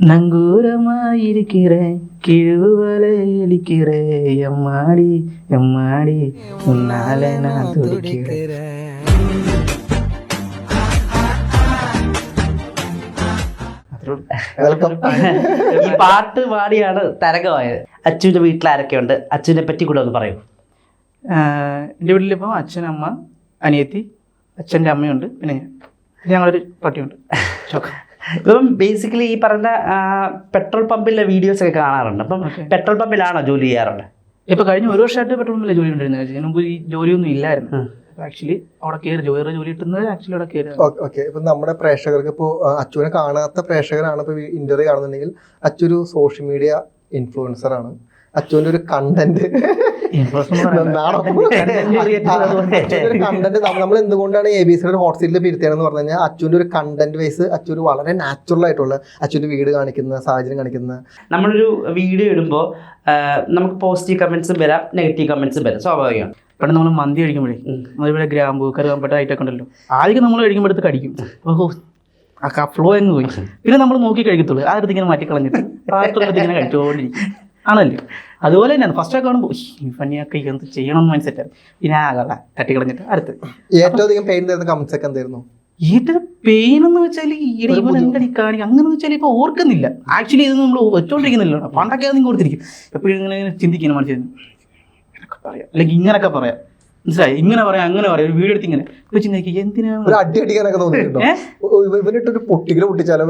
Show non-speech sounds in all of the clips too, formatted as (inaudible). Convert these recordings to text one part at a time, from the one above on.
നങ്കൂരമായിരിക്കിറേ കിഴുവലെ ഇരിക്കിറേ എമ്മാടി എമ്മാടി ഉന്നാലെ ഞാൻ തുടിക്കിറേ. ഈ പാട്ട് പാടിയാണ് തരംഗമായത്. അച്ഛന്റെ വീട്ടിൽ ആരൊക്കെയുണ്ട് അച്ഛനെ പറ്റി കൂടെ ഒന്ന് പറയൂ. എന്റെ വീട്ടിലിപ്പോൾ അച്ഛൻ അമ്മ അനിയത്തി അച്ഛന്റെ അമ്മയുണ്ട് പിന്നെ ഞാൻ ഞങ്ങളൊരു പട്ടിയുണ്ട്. ചോക്കാം (laughs) ഇപ്പം ബേസിക്കലി ഈ പറഞ്ഞ പെട്രോൾ പമ്പിലെ വീഡിയോസ് ഒക്കെ കാണാറുണ്ട്. അപ്പം പെട്രോൾ പമ്പിലാണോ ജോലി ചെയ്യാറുള്ളത് ഇപ്പൊ കഴിഞ്ഞ ഒരു വർഷമായിട്ട് പെട്രോൾ പമ്പിലെ ജോലി ഉണ്ടായിരുന്നു മുമ്പ് ഈ ജോലിയൊന്നും ഇല്ലായിരുന്നു. ആക്ച്വലി അവിടെ കയറി വേറെ ജോലി കിട്ടുന്നത് ആക്ച്വലി അവിടെ കയറി. ഓക്കെ. ഇപ്പൊ നമ്മുടെ പ്രേക്ഷകർക്ക് ഇപ്പോ അച്ചുവിനെ കാണാത്ത പ്രേക്ഷകരാണ് ഇപ്പൊ ഇന്റർവ്യൂ കാണുന്നുണ്ടെങ്കിൽ അച്ചു ഒരു സോഷ്യൽ മീഡിയ ഇൻഫ്ലുവൻസർ ആണ്. അച്ചുവിന്റെ ഒരു കണ്ടന്റ് കണ്ടന്റ് നമ്മൾ എന്തുകൊണ്ടാണ് എ ബി സിയുടെ ഹോട്ട് സീറ്റിൽ പിരുത്തിയാണെന്ന് പറഞ്ഞു കഴിഞ്ഞാൽ അച്ഛന്റെ ഒരു കണ്ടന്റ് വൈസ് അച്ഛൻ ഒരു വളരെ നാച്ചുറൽ ആയിട്ടുള്ള അച്ഛന്റെ വീട് കാണിക്കുന്ന സാഹചര്യം കാണിക്കുന്ന. നമ്മളൊരു വീഡിയോ ഇടുമ്പോൾ നമുക്ക് പോസിറ്റീവ് കമന്റ്സ് വരാം നെഗറ്റീവ് കമന്റ്സ് വരാം സ്വാഭാവികമാണ് പെട്ടെന്ന് നമ്മൾ മന്തി കഴിക്കുമ്പോഴേ അതേപോലെ ഗ്രാമ്പു ഗ്രാമ്പു കറുകാമ്പട്ട ഐറ്റൊക്കെ ഉണ്ടല്ലോ. ആദ്യം നമ്മൾ കഴിക്കുമ്പോൾ എടുത്ത് കടിക്കും. ഓഹോ ആ ഫ്ലോ അങ്ങ് പോയി. (laughs) പിന്നെ നമ്മൾ നോക്കി കഴിക്കത്തുള്ളൂ. ആ അടുത്ത് ഇങ്ങനെ മാറ്റി കളഞ്ഞിട്ട്. പാത്രത്തിൽ ഇങ്ങനെ കഴിച്ചുകൊണ്ടിരിക്കും ആണല്ലോ? അതുപോലെ തന്നെയാണ്. ഫസ്റ്റ് ഒക്കെ കാണുമ്പോൾ ഈ പണിയൊക്കെ എന്ത് ചെയ്യണം എന്ന് സെറ്റാണ് പിന്നെ ആകല തട്ടി കളഞ്ഞിട്ട് അടുത്ത്. ഏറ്റവും അധികം പെയിൻ തരുന്ന കമന്റ്സ് ഒക്കെ എന്തായിരുന്നു? ഏറ്റവും പെയിൻ എന്ന് വെച്ചാൽ ഇവൻ എന്തടി കാണിക്കും അങ്ങനെ വെച്ചാൽ ഇപ്പൊ ഓർക്കുന്നില്ല. ആക്ച്വലി ഇത് നമ്മൾ വെച്ചോണ്ടിരിക്കുന്നില്ല പണ്ടൊക്കെ നിങ്ങൾ ഓർത്തിരിക്കും. എപ്പോഴും ഇങ്ങനെ ചിന്തിക്കുന്നു മനസ്സിലായി പറയാം. അല്ലെങ്കിൽ ഇങ്ങനൊക്കെ പറയാം. മനസ്സിലായി? ഇങ്ങനെ പറയാം അങ്ങനെ പറയാം ഒരു വീഡിയോ എടുത്ത് ഇങ്ങനെ. വെച്ച് നോക്കി എന്തിനാണ് അടി അടിക്കാനൊക്കെ തോന്നിയിട്ടുണ്ടോ? പൊട്ടിക്കൽ പൊട്ടിച്ചാലോ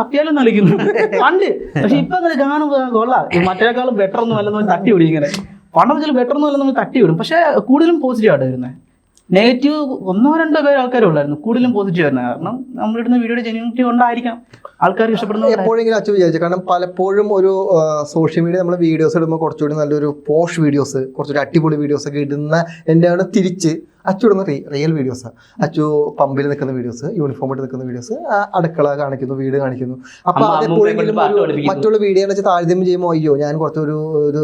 തപ്പിയാലും നൽകുന്നു പണ്ട്. പക്ഷെ ഇപ്പൊ അങ്ങനെ കാണുമ്പോ കൊള്ളാം. മറ്റേക്കാളും ബെറ്റർ ഒന്നും അല്ലെന്ന് തട്ടി വിടും ഇങ്ങനെ. പണ്ടെന്ന് വെച്ചാൽ ബെറ്റർ ഒന്നും അല്ലെന്ന് തട്ടി വിടും പക്ഷെ കൂടുതലും പോസിറ്റീവ് ആയിട്ട് വരുന്നത് നെഗറ്റീവ് ഒന്നോ രണ്ടോ പേര് ആൾക്കാരും ഉള്ളായിരുന്നു. കൂടുതലും പോസിറ്റീവ് ആയിരുന്നു. കാരണം നമ്മളിടുന്ന വീഡിയോയുടെ ജെന്യൂണിറ്റി കൊണ്ടായിരിക്കാം ആൾക്കാർ ഇഷ്ടപ്പെടുന്നത് എപ്പോഴെങ്കിലും അച്ഛൻ വിചാരിച്ചു. കാരണം പലപ്പോഴും ഒരു സോഷ്യൽ മീഡിയ നമ്മൾ വീഡിയോസ് ഇടുമ്പോൾ കുറച്ചുകൂടി നല്ലൊരു പോഷ് വീഡിയോസ് കുറച്ചൊരു അടിപൊളി വീഡിയോസ് ഒക്കെ ഇടുന്ന എന്താണ് തിരിച്ച്. അച്ചു ഇടുന്ന റിയൽ വീഡിയോസ് അച്ചു പമ്പിൽ നിൽക്കുന്ന വീഡിയോസ് യൂണിഫോം ഇട്ട് നിൽക്കുന്ന വീഡിയോസ് അടുക്കള കാണിക്കുന്നു വീട് കാണിക്കുന്നു. അപ്പൊ അമ്മ അത് അമ്മൂമ്മയെ എപ്പോഴെങ്കിലും കൊണ്ട് പാട്ട് ഒരു പഠിപ്പിക്കുന്നു. മറ്റുള്ള വീഡിയോ വെച്ച് താരതമ്യം ചെയ്യുമ്പോൾ അയ്യോ ഞാൻ കുറച്ചൊരു ഒരു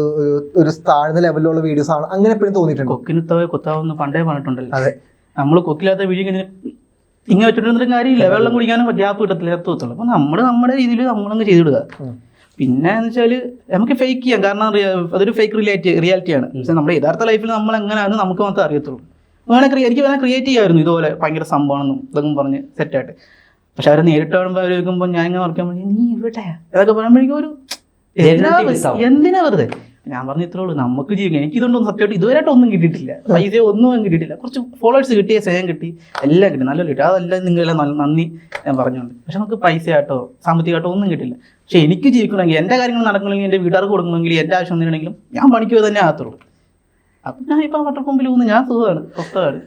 ഒരു- താഴ്ന്ന ലെവലിലുള്ള വീഡിയോസ് ആണ്. അങ്ങനെ എപ്പോഴും തോന്നിയിട്ടുണ്ട്. കൊക്കിനുത്തവേ കൊത്താവെന്ന് പണ്ടേ പറഞ്ഞിട്ടുണ്ടല്ലോ. അതെ. നമ്മൾ കൊക്കില്ലാത്ത വീഡിയോ ഇങ്ങനെ ഇങ്ങനെ വെച്ചിട്ടുണ്ടെങ്കിലും കാര്യമില്ല വെള്ളം കുടിക്കാനും ഗ്യാപ്പ് കിട്ടത്തില്ല എത്തത്തുള്ളൂ. അപ്പൊ നമ്മൾ നമ്മുടെ രീതിയിൽ നമ്മളങ്ങ് ചെയ്തിടുക. പിന്നെ എന്ന് വെച്ചാൽ നമുക്ക് ഫേക്ക് ചെയ്യാം. കാരണം അതൊരു ഫേക്ക് റിയാലിറ്റി റിയാലിറ്റിയാണ് പക്ഷേ നമ്മുടെ യഥാർത്ഥ ലൈഫിൽ നമ്മൾ എങ്ങനെയാണ് നമുക്ക് മാത്രമേ അറിയത്തുള്ളൂ. വേണേൽ ക്രിയേ എനിക്ക് വേണേൽ ക്രിയേറ്റ് ചെയ്യായിരുന്നു. ഇതുപോലെ ഭയങ്കര സംഭവമാണെന്നും ഇതൊക്കെ പറഞ്ഞ് സെറ്റായിട്ട് പക്ഷെ അവർ നേരിട്ട് കാണുമ്പോൾ അവർ ചോദിക്കുമ്പോൾ ഞാൻ ഇങ്ങനെ ഓർക്കാൻ നീ ഇവിടെ ഇതൊക്കെ പറയുമ്പോഴേക്കും ഒരു എന്തിനാ വെറുതെ ഞാൻ പറഞ്ഞ ഇത്രേ ഉള്ളൂ. നമുക്ക് ജീവിക്കാം എനിക്ക് ഇതുകൊണ്ടൊന്നും സത്യമായിട്ട് ഇതുവരെയായിട്ട് ഒന്നും കിട്ടിയിട്ടില്ല. പൈസ ഒന്നും കിട്ടിയിട്ടില്ല. കുറച്ച് ഫോളോവേഴ്സ് കിട്ടിയ സ്നേഹം കിട്ടി. എല്ലാം കിട്ടി. നല്ല കിട്ടി. അതെല്ലാം നിങ്ങളെല്ലാം നല്ല നന്ദി ഞാൻ പറഞ്ഞുകൊണ്ട്. പക്ഷെ നമുക്ക് പൈസ ആയിട്ടോ സാമ്പത്തികമായിട്ടോ ഒന്നും കിട്ടില്ല പക്ഷെ എനിക്ക് ജീവിക്കണമെങ്കിൽ എന്റെ കാര്യങ്ങൾ നടക്കണമെങ്കിൽ എന്റെ വീട്ടുകാർക്ക് കൊടുക്കണമെങ്കിൽ എന്റെ ആവശ്യം എന്തിനാണെങ്കിലും ഞാൻ പണിക്കുക തന്നെ ആകത്തുള്ളൂ. അപ്പം ഞാൻ ഇപ്പം പെട്രോൾ പമ്പിൽ പോകുന്നു ഞാൻ സുഖമാണ് സ്വസ്ഥമാണ്.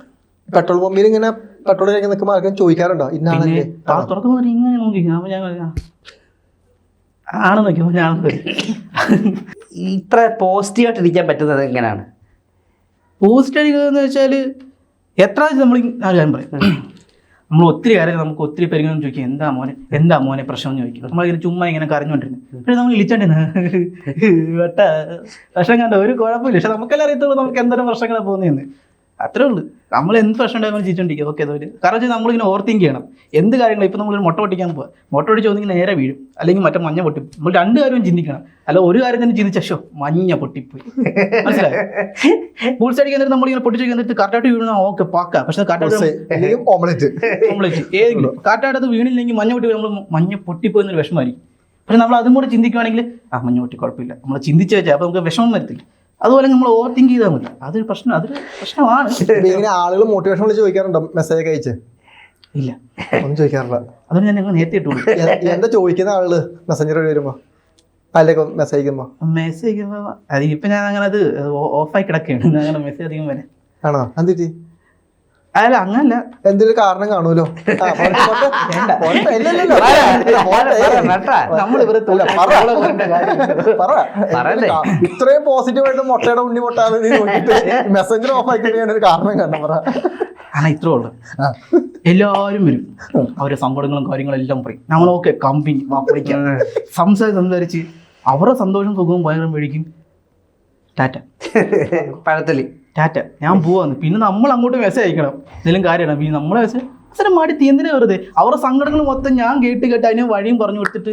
പെട്രോൾ പമ്പിൽ ഇങ്ങനെ പെട്രോൾ കഴിക്കാൻ നിൽക്കുമ്പോൾ ആർക്കും ചോദിക്കാറുണ്ടോ? ആ. തുറക്കുമ്പോൾ ഇങ്ങനെ നോക്കി. ഞാൻ ഞാൻ ഇത്ര പോസിറ്റീവായിട്ട് ഇരിക്കാൻ പറ്റുന്നത് എങ്ങനെയാണ്? പോസിറ്റീവ് ആയിരിക്കുന്നത് വെച്ചാൽ എത്ര നമ്മൾ ഞാൻ പറയും. നമ്മൾ ഒത്തിരി കാര്യങ്ങൾ നമുക്ക് ഒത്തിരി പേര് ഇങ്ങനെ ചോദിക്കും എന്താ മോനെ? എന്താ മോനെ പ്രശ്നം? എന്ന് ചോദിക്കും. നമ്മളിങ്ങനെ ചുമ്മാ ഇങ്ങനെ കരഞ്ഞുകൊണ്ടിരുന്നു. പക്ഷെ നമ്മൾ ഇളിച്ചോണ്ടിരുന്നു വെട്ട പ്രശ്നം കണ്ട? ഒരു കുഴപ്പമില്ല. പക്ഷെ നമുക്കെല്ലാം അറിയത്തുള്ളൂ നമുക്ക് എന്തൊരു പ്രശ്നങ്ങളാണ് പോകുന്നതെന്ന് അത്രേ ഉള്ളൂ. നമ്മൾ എന്ത് പ്രശ്നം ഉണ്ടായാലും നമ്മൾ ചിരിച്ചോണ്ടിരിക്കും. ഓക്കെ അതൊരു കാരണം വെച്ചാൽ നമ്മളിങ്ങനെ ഓവർ തിങ്ക് ചെയ്യണം. എന്ത് കാര്യങ്ങളും? ഇപ്പം നമ്മൾ മുട്ട പൊട്ടിക്കാൻ പോവാം. മുട്ട പൊട്ടിച്ച് ഒന്നെങ്കിൽ നേരെ വീഴും. അല്ലെങ്കിൽ മറ്റേ മഞ്ഞ പൊട്ടി. നമ്മൾ രണ്ട് കാര്യവും ചിന്തിക്കണം. അല്ല ഒരു കാര്യം തന്നെ ചിന്തിച്ച മഞ്ഞ പൊട്ടിപ്പോയി. മനസ്സിലായി? ബൂൾസ് അടിക്കാൻ നേരത്ത് നമ്മളിങ്ങനെ പൊട്ടിച്ച് നേരത്ത് കറക്റ്റായിട്ട് വീഴുന്ന ഓക്കെ പാക്ക. പക്ഷെ കറക്റ്റായിട്ട് ഓംലെറ്റ് ഓംലെറ്റ് ഏതെങ്കിലും. അത് വീണില്ലെങ്കിൽ മഞ്ഞ പൊട്ടി നമ്മൾ മഞ്ഞ പൊട്ടിപ്പോയി എന്നൊരു വിഷമമായിരിക്കും. പക്ഷെ നമ്മൾ അതും കൂടെ ചിന്തിക്കുവാണെങ്കിൽ ആ മഞ്ഞ പൊട്ടി കുഴപ്പമില്ല. നമ്മൾ ചിന്തിച്ച് വെച്ചാൽ അപ്പോൾ നമുക്ക് വിഷമം വരത്തില്ല. അതുപോലെ നമ്മൾ ഓവർ തിങ്ക് ചെയ്താൽ മതി. അതൊരു പ്രശ്നം അതൊരു പ്രശ്നമാണ്. ഇങ്ങനെ ആളുകൾ മോട്ടിവേഷൻ വിളിച്ച് ചോദിക്കാറുണ്ടോ? മെസ്സേജ് ഒക്കെ അയച്ച്? ഇല്ല. ഒന്നും ചോദിക്കാറില്ല. അതുകൊണ്ട് ഞാൻ ഞങ്ങൾ നേരത്തെ ഇട്ടു എ- എന്താ ചോദിക്കുന്ന ആൾ മെസ്സഞ്ചർ വഴി വരുമ്പോ? അല്ലെങ്കിൽ മെസ്സേജ് അയക്കുമ്പോ? മെസ്സേജ് അയക്കുമ്പോൾ അത് ഇപ്പം ഞാൻ അങ്ങനെ അത് ഓഫായി കിടക്കുകയാണ്. അങ്ങനെ മെസ്സേജ് അധികം വരെ ആണോ? എന്തിട്ട് അല്ല അങ്ങനല്ല. എന്തൊരു കാരണം കാണുമല്ലോ? ഇത്രയും പോസിറ്റീവ് ആയിട്ട് മുട്ടയുടെ ഉണ്ണി മുട്ടാന്ന് നീ നോക്കിയിട്ട് മെസ്സഞ്ചർ ഓഫ് ആക്കിയിട്ട് ഒരു കാരണം കണ്ട പറ. ആണ് ഇത്രേ ഉള്ളു. എല്ലാവരും വരും. അവരുടെ സങ്കടങ്ങളും കാര്യങ്ങളും എല്ലാം പറയും. നമ്മളൊക്കെ കമ്പി കമ്പനി വാപ്പടിക്കാം സംസാരിച്ച് സംസാരിച്ച് അവരുടെ സന്തോഷം സുഖവും ഭയങ്കരം മേടിക്കും. ടാറ്റ. പഴത്തലി. ടാറ്റ. ഞാൻ പോവാന്ന്. പിന്നെ നമ്മൾ അങ്ങോട്ട് മെസ്സേജ് അയക്കണം. എന്തെങ്കിലും കാര്യമാണ് പിന്നെ നമ്മളെ മെസ്സേജ് അവസരം മാടി തീ എന്തിനാ വെറുതെ? അവരുടെ സങ്കടങ്ങൾ മൊത്തം ഞാൻ കേട്ട് കേട്ട് അതിന് വഴിയും പറഞ്ഞു കൊടുത്തിട്ട്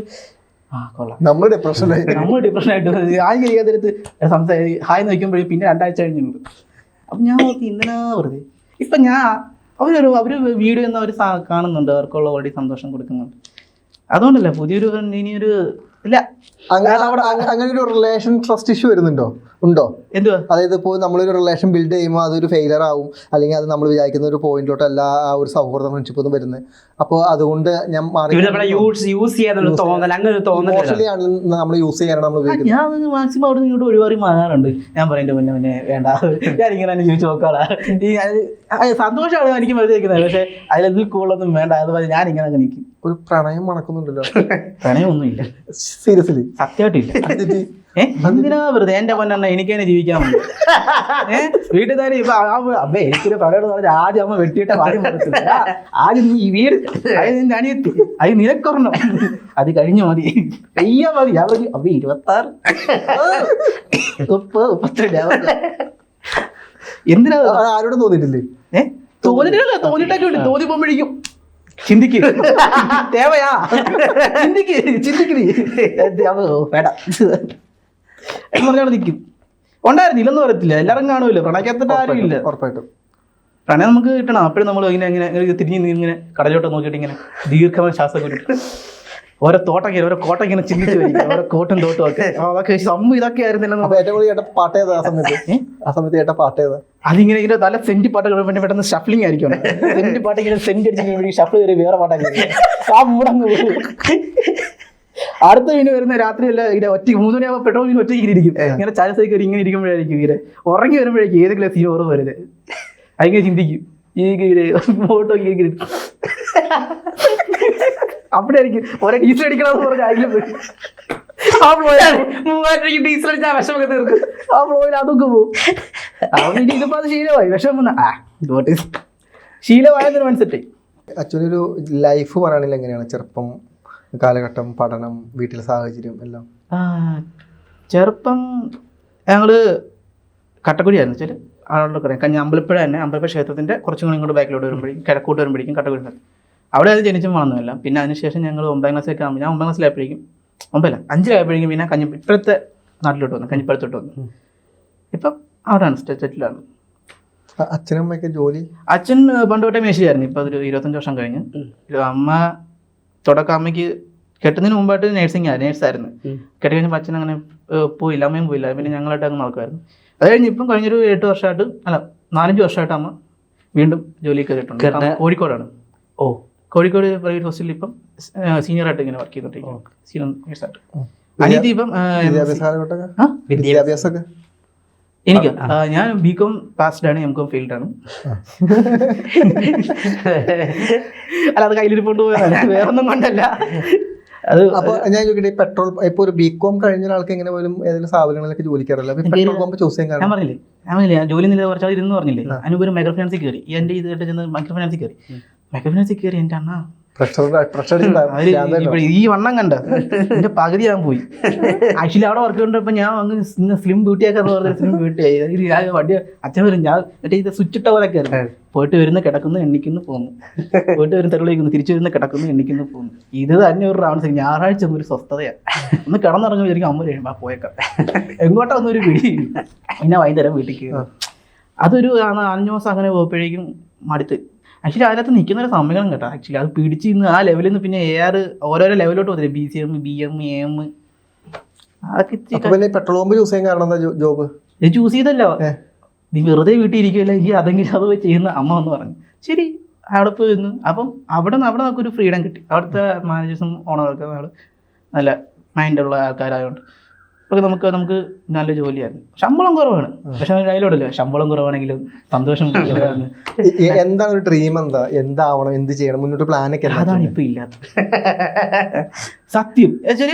ആ കൊള്ളാം. നമ്മൾ ഡിപ്രഷൻ നമ്മൾ ഡിപ്രഷൻ ആയിട്ട് ആദ്യം കഴിയാത്തടുത്ത് സംസാരി ഹായ് നോക്കുമ്പോഴേ പിന്നെ രണ്ടാഴ്ച കഴിഞ്ഞുണ്ട് അപ്പം ഞാൻ എന്തിനാ വെറുതെ? ഇപ്പം ഞാൻ അവരൊരു അവർ വീഡിയോ എന്ന് അവർ കാണുന്നുണ്ട്. അവർക്കുള്ള ഓൾറെഡി സന്തോഷം കൊടുക്കുന്നുണ്ട്. അതുകൊണ്ടല്ല പുതിയൊരു ഇനിയൊരു ഇല്ല. അങ്ങനെ ഒരു റിലേഷൻ ട്രസ്റ്റ് ഇഷ്യൂ വരുന്നുണ്ടോ? ഉണ്ടോ? എന്തുവാ? അതായത് ഇപ്പോൾ നമ്മളൊരു റിലേഷൻ ബിൽഡ് ചെയ്യുമ്പോൾ അതൊരു ഫെയിലർ ആവും. അല്ലെങ്കിൽ അത് നമ്മൾ വിചാരിക്കുന്ന ഒരു പോയിന്റിലോട്ടല്ല ആ ഒരു സൗഹൃദ ഫ്രണ്ട്ഷിപ്പ് ഒന്നും വരുന്നത്. അപ്പോൾ അതുകൊണ്ട് ഞാൻ മാറി യൂസ് ചെയ്യാന്നുള്ള തോന്നൽ അങ്ങനെ ഒരു തോന്നൽ ഇമോഷണലി നമ്മൾ യൂസ് ചെയ്യാനാണ് നമ്മൾ ഉപയോഗിക്കുന്നത്. ഞാൻ മാക്സിമം അവിടെ ഇങ്ങോട്ട് ഒഴിവാറി മാറാറുണ്ട്. ഞാൻ പറയുന്നത് മുന്നേ മുന്നേ വേണ്ട. ഞാൻ ഇങ്ങനെ തന്നെ ചോദിച്ചു ഈ അത് സന്തോഷമാണ് എനിക്ക് മനസ്സിലാക്കുന്നത്. പക്ഷേ അതിലെന്ത് കൂടുതലൊന്നും വേണ്ട അതുപോലെ ഞാൻ ഇങ്ങനെ നിൽക്കും ഒരു പ്രണയം മണക്കുന്നുണ്ടല്ലോ. പ്രണയം ഒന്നുമില്ല സീരിയസ്ലി സത്യമായിട്ടില്ല. എന്തിനാ വെറുതെ എന്റെ പൊന്നെണ്ണ എനിക്ക് തന്നെ ജീവിക്കാൻ വീട്ടിൽ തന്നെ ഇപ്പൊ അമ്മ എനിക്കൊരു പറഞ്ഞ ആദ്യം അമ്മ വെട്ടിയിട്ട പറയത്തില്ല. ആ, ആദ്യം നീ വീട് അത് നിന്റെ അനിയത്തി അത് നിനക്കൊരെണ്ണം. അത് കഴിഞ്ഞു മതി. കയ്യാ മതി. ഞാൻ പറഞ്ഞു അമ്മ ഇരുപത്തി ആറ് മുപ്പത് മുപ്പത്തിരണ്ട് എന്തിനാ? ആരോടും തോന്നിയിട്ടില്ലേ? ഏഹ് തോന്നിട്ടില്ല തോന്നിട്ടൊക്കെ ഉണ്ട്. തോന്നി പോകുമ്പോഴേക്കും ചിന്തിക്ക്. (laughs) തേവയാ ചിന്തിക്ക് ചിന്തിക്കണി (laughs) വേണ്ട. എന്ന് പറഞ്ഞാൽ നിൽക്കും ഉണ്ടായിരുന്നു ഇല്ലെന്ന് പറയത്തില്ല എല്ലാവരും കാണുമല്ലോ. പ്രണയക്കത്തിട്ട് ആരും ഇല്ല. ഉറപ്പായിട്ടും. പ്രണയം നമുക്ക് കിട്ടണം. അപ്പോഴും നമ്മൾ ഇങ്ങനെ ഇങ്ങനെ തിരിഞ്ഞു ഇങ്ങനെ കടലോട്ട് നോക്കിയിട്ട് ഇങ്ങനെ ദീർഘമായ ശ്വാസം കൂട്ടിട്ട് ഓരോ തോട്ടൊക്കെ ഓരോ കോട്ട ഇങ്ങനെ ചിന്തിച്ചു ഓരോ കോട്ടും തോട്ടും ഒക്കെ. (laughs) അതൊക്കെ സംഭവം ഇതൊക്കെ ആയിരുന്നില്ലെന്ന് ഏറ്റവും കൂടുതൽ പാട്ട് ഏതാ ആ സമയത്ത്? ആ സമയത്ത് ഏട്ട പാട്ട് ഏതാ? അതിങ്ങനെ ഇങ്ങനെ നല്ല സെന്റ് പാട്ടുകൾ വേണ്ടി പെട്ടെന്ന് ഷഫ്ലിംഗ് ആയിരിക്കും. (laughs) സെന്റ് പാട്ട് ഇങ്ങനെ സെന്റ് അടിച്ച് ഷഫിൾ കയറി വേറെ പാട്ടൊക്കെ ആ മൂടങ്ങ് പോകും (laughs) അടുത്ത മീന് വരുന്ന രാത്രി അല്ല ഇങ്ങനെ ഒറ്റ മൂന്ന് മണിയാകുമ്പോൾ പെട്രോൾ വീണ് ഒറ്റ ഇങ്ങനെ ഇരിക്കും. ഇങ്ങനെ ചായ സൈക്കിൾ ഇങ്ങനെ ഇരിക്കുമ്പോഴായിരിക്കും ഇങ്ങനെ. ഉറങ്ങി വരുമ്പോഴേക്കും ഏതെങ്കിലും സീൻ ഓർമ്മ വരുന്നത്. അതിങ്ങനെ ചിന്തിക്കും. ഈ ഫോട്ടോ ഇങ്ങനെ അവിടെ ആയിരിക്കും ഒരേ ഡീസൽ അടിക്കണമെന്ന് പറഞ്ഞ അതിലും പോയി ആ പോയാൽ മൂവായിരം രൂപയ്ക്ക് ഡീസൽ അടിച്ചാൽ വിഷമൊക്കെ തീർക്കും. ആ ഫ്ലോയിൽ അതൊക്കെ പോകും (laughs) അവൻ ഇതിപ്പോ അത് ശീലമായി. വിഷമം വന്ന ആ ഇതോട്ട് ശീലമായതിന് മനസ്സിലായി ആക്ച്വലി ഒരു ലൈഫ് പറയുകയാണെങ്കിൽ എങ്ങനെയാണ്? ചെറുപ്പം കാലഘട്ടം പഠനം വീട്ടിലെ സാഹചര്യം എല്ലാം. ആ ചെറുപ്പം ഞങ്ങൾ കട്ടക്കുടിയായിരുന്നു വെച്ചാൽ ആളുടെ പറയാം കഞ്ഞി അമ്പലപ്പുഴ തന്നെ. അമ്പലപ്പുഴ ക്ഷേത്രത്തിന്റെ കുറച്ചും കൂടി ഇങ്ങോട്ട് ബാക്കിലോട്ട് വരുമ്പോഴേക്കും കിഴക്കോട്ട് വരുമ്പോഴേക്കും കട്ടക്കുടി അവിടെ അത് ജനിച്ചും വളർന്നുമില്ല. പിന്നെ അതിനുശേഷം ഞങ്ങൾ ഒമ്പതാം ക്ലാസ്സിലൊക്കെ ആകുമ്പോൾ ഞാൻ ഒമ്പതാം ക്ലാസ്സിലായപ്പോഴേക്കും ഒമ്പതല്ല അഞ്ചിലായപ്പോഴേക്കും പിന്നെ കഞ്ഞി ഇപ്പോഴത്തെ നാട്ടിലോട്ട് വന്നു കഞ്ഞിപ്പുറത്തോട്ട് വന്നു. ഇപ്പം അവിടെയാണ് സ്റ്റെറ്റിലാണ് അ- അച്ഛനും അമ്മയൊക്കെ ജോലി? അച്ഛൻ പണ്ട് തൊട്ടേ മേശിയായിരുന്നു. ഇപ്പം അതൊരു ഇരുപത്തഞ്ച് വർഷം കഴിഞ്ഞ്. അമ്മ തുടക്കം അമ്മയ്ക്ക് കെട്ടുന്നതിന് മുമ്പായിട്ട് നേഴ്സിംഗ് ആയിരുന്നു നേഴ്സായിരുന്നു. കെട്ടി കഴിഞ്ഞപ്പോൾ അച്ഛൻ അങ്ങനെ പോയില്ല. അമ്മയും പോയില്ല. പിന്നെ ഞങ്ങളായിട്ട് അങ്ങ് നടക്കുമായിരുന്നു അത് കഴിഞ്ഞ് ഇപ്പം കഴിഞ്ഞൊരു എട്ട് വർഷമായിട്ട് അല്ല നാലഞ്ച് വർഷമായിട്ട് അമ്മ വീണ്ടും ജോലി കയറിയിട്ടുണ്ട് കോഴിക്കോടാണ്. ഓ. കോഴിക്കോട് പ്രൈവറ്റ് ഹോസ്റ്റലിൽ ഇപ്പം സീനിയർ ആയിട്ട് ഇങ്ങനെ വർക്ക് ചെയ്തോണ്ടിരിക്കും സീനിയർ നേഴ്സായിട്ട്. അനിയത്തി ഇപ്പം വിദ്യാഭ്യാസമൊക്കെ? എനിക്ക് ഞാൻ ബികോം പാസ്ഡ് ആണ് എം കോം ഫീൽഡ് ആണ്. അല്ല അത് കയ്യിലിരിപ്പോണ്ട് പോയതാണ് വേറൊന്നും കൊണ്ടല്ല. അത് അപ്പൊ ഞാൻ ചോദിക്കട്ടെ പെട്രോൾ ഇപ്പൊ ഒരു ബി കോം കഴിഞ്ഞ ആൾക്ക് എങ്ങനെ പോലും ഏതെങ്കിലും സ്ഥാപനങ്ങളിലൊക്കെ ജോലിക്കാറില്ല പെട്രോൾ പമ്പ് ചൂസ് ചെയ്യാൻ ഞാൻ പറഞ്ഞില്ലേ ഞാൻ പറഞ്ഞില്ലേ ഞാൻ ജോലി നില കുറച്ചാൽ ഇരുന്ന് പറഞ്ഞില്ലേ? അതിനുപരി മൈക്രോ ഫിനാൻസിൽ കയറി എന്റെ ഇത് കേട്ട് ചെന്ന് മൈക്രോ ഫിനാൻസിൽ കയറി ഫിനാൻസിൽ കയറി എന്റെ അണ്ണ. ഈ വണ്ണം കണ്ട. എന്റെ പകുതി ഞാൻ പോയി. ആക്ച്വലി അവിടെ വർക്ക് കണ്ടപ്പോ ഞാൻ അങ്ങ് സ്ലിം ബ്യൂട്ടി ആക്കാന്ന് പറഞ്ഞ സ്ലിം ബ്യൂട്ടി ആയി. വണ്ടി അച്ഛൻ വരും. ഞാൻ മറ്റേ ഇത് സ്വിച്ച് ഇട്ട പോലെ കയറി പോയിട്ട് വരുന്ന കിടക്കുന്നു എണ്ണിക്കുന്നു പോകുന്നു. പോയിട്ട് വരുന്ന തെളിവിക്കുന്നു തിരിച്ചു വരുന്ന കിടക്കുന്നു എണ്ണിക്കുന്നു പോകുന്നു. ഇത് തന്നെ ഒരു റൗണ്ട് ഞായറാഴ്ച ഒരു സ്വസ്ഥതയാണ് ഒന്ന് കിടന്നിറങ്ങുമ്പോൾ വിചാരിക്കും അമ്മ കഴിയുമ്പോൾ പോയേക്കാം. എങ്ങോട്ടാ ഒന്നും ഒരു പിടി? പിന്നെ വൈകുന്നേരം വീട്ടിൽ കയറും. അതൊരു അഞ്ഞു മാസം അങ്ങനെ പോയപ്പോഴേക്കും മടുത്ത്. ആക്ച്വലി അതിനകത്ത് നിൽക്കുന്ന ഒരു സമയം കേട്ടോ. ആക്ച്വലി അത് പിടിച്ച് ഇന്ന് ആ ലെവലിൽ നിന്ന് പിന്നെ എ ആർ ഓരോരോ ലെവലിലോട്ട് പോകുന്നില്ല B C M B M A M അതൊക്കെ പെട്രോൾ പമ്പ് ചൂസ് ചെയ്യാൻ കാരണം എന്താ ജോബ് ചൂസ് ചെയ്തല്ലോ. നീ വെറുതെ വീട്ടിൽ ഇരിക്കുമല്ലോ എനിക്ക് അതെങ്കിലും അത് ചെയ്യുന്ന അമ്മ എന്ന് പറഞ്ഞു. ശരി അവിടെ പോയി നിന്ന് അപ്പം അവിടെ നിന്ന് അവിടെ നമുക്കൊരു ഫ്രീഡം കിട്ടി. അവിടുത്തെ മാനേജേഴ്സും ഓണർക്കും നമ്മൾ നല്ല മൈൻഡുള്ള ആൾക്കാരായതുകൊണ്ട് അപ്പോൾ നമുക്ക് നമുക്ക് നല്ല ജോലിയായിരുന്നു. ശമ്പളം കുറവാണ്. പക്ഷെ അതിലോടല്ലേ ശമ്പളം കുറവാണെങ്കിലും സന്തോഷം. (laughs) എന്താണ് ഒരു ഡ്രീം എന്താ? എന്താവണം? എന്ത് ചെയ്യണം? മുന്നോട്ട് പ്ലാൻ ഒക്കെ അതാണ് ഇപ്പൊ ഇല്ലാത്തത്. സത്യം. വെച്ചാൽ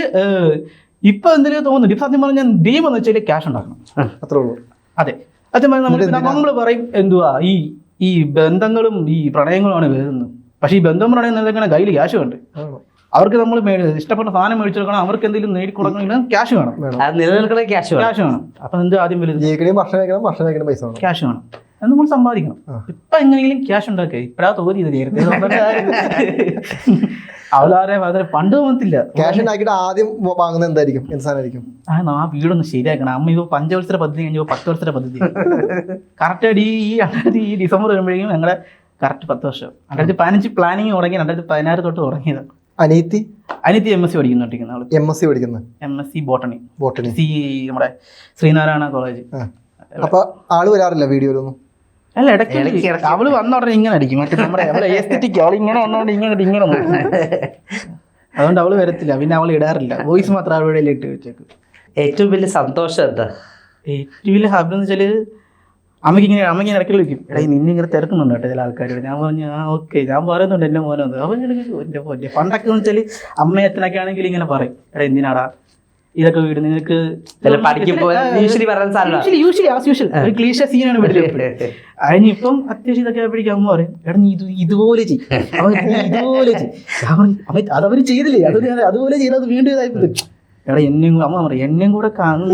ഇപ്പൊ എന്തെങ്കിലും തോന്നുന്നു ഇപ്പൊ സത്യം പറഞ്ഞാൽ ഡ്രീം എന്ന് വെച്ചാൽ ക്യാഷ് ഉണ്ടാക്കണം. അത്രേ ഉള്ളൂ. അതെ. സത്യം പറഞ്ഞാൽ നമ്മൾ നമ്മൾ പറയും എന്തുവാ? ഈ ഈ ബന്ധങ്ങളും ഈ പ്രണയങ്ങളുമാണ് വരുന്നത്. പക്ഷെ ഈ ബന്ധം പ്രണയം നിലനിൽക്കുന്ന കയ്യിൽ ക്യാഷ് ആണോ? അവർക്ക് നമ്മൾ ഇഷ്ടപ്പെട്ട സാധനം മേടിച്ചു കൊടുക്കണം അവർക്ക് എന്തെങ്കിലും നേടിക്കൊടുക്കണമെങ്കിൽ ക്യാഷ് വേണം. അത് നിലനിൽക്കുന്ന ക്യാഷ് വേണം. ക്യാഷ് വേണം. അപ്പൊ എന്ത് ആദ്യം വലുത്? ജീവിക്കണമെങ്കിൽ ഭക്ഷണം കഴിക്കണം ഭക്ഷണം കഴിക്കണം പൈസ വേണം. ക്യാഷ് വേണം. അത് നമ്മൾ സമ്പാദിക്കണം. ഇപ്പൊ എങ്ങനെയെങ്കിലും ക്യാഷ് ഉണ്ടാക്കുക. ഇപ്പഴാ തോന്നിയത് നേരത്തെ. അവളാരെ വളരെ പണ്ട് തോന്നത്തില്ല. ക്യാഷ് ഉണ്ടാക്കിയിട്ട് ആദ്യം വാങ്ങുന്നത് എന്തായിരിക്കും? എന്തായിരിക്കും ആ ആ വീടൊന്ന് ശരിയാക്കണം. അമ്മ ഇപ്പൊ പഞ്ചവത്സര പദ്ധതി കഴിഞ്ഞു പത്ത് വർഷത്തെ പദ്ധതി. കറക്റ്റായിട്ട് ഈ ഈ രണ്ടായിരത്തി ഈ ഡിസംബർ വരുമ്പോഴേക്കും ഞങ്ങളുടെ കറക്റ്റ് പത്ത് വർഷം. രണ്ടായിരത്തി പതിനഞ്ച് പ്ലാനിങ് തുടങ്ങി രണ്ടായിരത്തി പതിനാറ് തൊട്ട് തുടങ്ങിയത്. അനീതി അനിയത്തി എം എസ് സി പഠിക്കുന്നുണ്ടിരിക്കുന്ന അവൾ എം എസ് സി പഠിക്കുന്നത് M S C botany botany C നമ്മുടെ ശ്രീനാരായണ കോളേജ്. അപ്പൊ ആൾ വരാറില്ല വീഡിയോയിലൊന്നും? അല്ല ഇടയ്ക്ക്. അവൾ വന്ന ഉടനെ ഇങ്ങനെ അടിക്കും. മറ്റേ നമ്മുടെ അവളെ എസ്തെറ്റിക് അവൾ ഇങ്ങനെ വന്നോണ്ട് ഇങ്ങനെ ഇങ്ങനെ അതുകൊണ്ട് അവൾ വരത്തില്ല. പിന്നെ അവൾ ഇടാറില്ല. വോയിസ് മാത്രം അവളുടെ ഇട്ട് വെച്ചേക്കും. ഏറ്റവും വലിയ സന്തോഷം എന്താ? ഏറ്റവും വലിയ ഹാബി എന്ന് വെച്ചാൽ അമ്മയ്ക്ക് ഇങ്ങനെ അമ്മയ്ക്ക് ഇങ്ങനെ ഇടയ്ക്ക് വിളിക്കും എടാ നിന്നെ ഇങ്ങനെ തിരക്കുന്നുണ്ട് കേട്ടോ ചില ആൾക്കാരോട്. ഞാൻ പറഞ്ഞു ആ ഓക്കെ. ഞാൻ പറയുന്നുണ്ട് എന്റെ മോനെ അവൻ എന്റെ പോലെ പണ്ടൊക്കെ എന്ന് വെച്ചാൽ അമ്മയും അച്ഛനൊക്കെ ആണെങ്കിൽ ഇങ്ങനെ പറയും. എടാ എന്തിനാടാ? ഇതൊക്കെ വീട് നിങ്ങൾക്ക് ഒരു ക്ലീശ സീനാണ് വീട്ടിൽ (laughs) അതിനിപ്പം അത്യാവശ്യം ഇതൊക്കെ ആയപ്പോഴേക്കും അമ്മ പറയും എടാ നീ ഇത് ഇതുപോലെ ചെയ്യും. ഇതുപോലെ ചെയ്യും. അതവര് ചെയ്തില്ലേ? അതൊരു അതുപോലെ ചെയ്താൽ വീണ്ടും ഇതായി എടാ എന്നെയും കൂടെ- അമ്മ പറയും എന്നെയും കൂടെ പറഞ്ഞു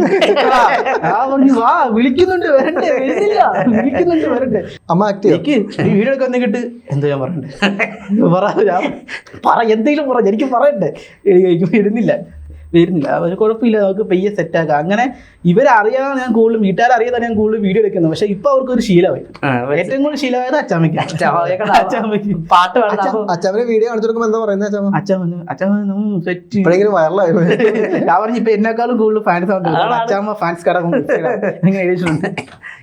വാ വിളിക്കുന്നുണ്ട് വരണ്ടേ വരുന്നില്ല വിളിക്കുന്നുണ്ട് വരണ്ടേ. അമ്മ എനിക്ക് വീഡിയോ ഒക്കെ വന്നിട്ട് എന്തോ ഞാൻ പറയണ്ടേ? പറ എന്തെങ്കിലും പറഞ്ഞു എനിക്ക് പറയണ്ടേ. എനിക്ക് വരുന്നില്ല വരുന്നില്ല ഒരു കുഴപ്പമില്ല. നമുക്ക് പെയ്യെ സെറ്റാക്കാം അങ്ങനെ ഇവരറിയാതെ ഞാൻ കൂടുതലും വീട്ടുകാരറിയാതെ ഞാൻ കൂടുതൽ വീഡിയോ എടുക്കുന്നത്. പക്ഷെ ഇപ്പൊ അവർക്ക് ഒരു ശീലമായി ഏറ്റവും കൂടുതൽ ശീലമായത് അച്ചാമ്മയ്ക്ക് അച്ചാമ്മയ്ക്ക്. പാട്ട് അച്ചാമ്മ വീഡിയോ കാണിച്ചു കൊടുക്കുമ്പോൾ എന്താ പറയുന്നത് അച്ചാമ്മ അച്ചാമ്മ പറഞ്ഞു അച്ഛൻ പറഞ്ഞു സെറ്റ് ഇപ്പോഴെങ്കിലും വൈറലായി ഞാൻ പറഞ്ഞു ഇപ്പൊ എന്നെക്കാളും കൂടുതൽ ഫാൻസ് അതാണ്. അച്ഛാമ്മ ഫാൻസ് കട (laughs) ഇങ്ങനെ എഴുതിയിട്ടുണ്ട്.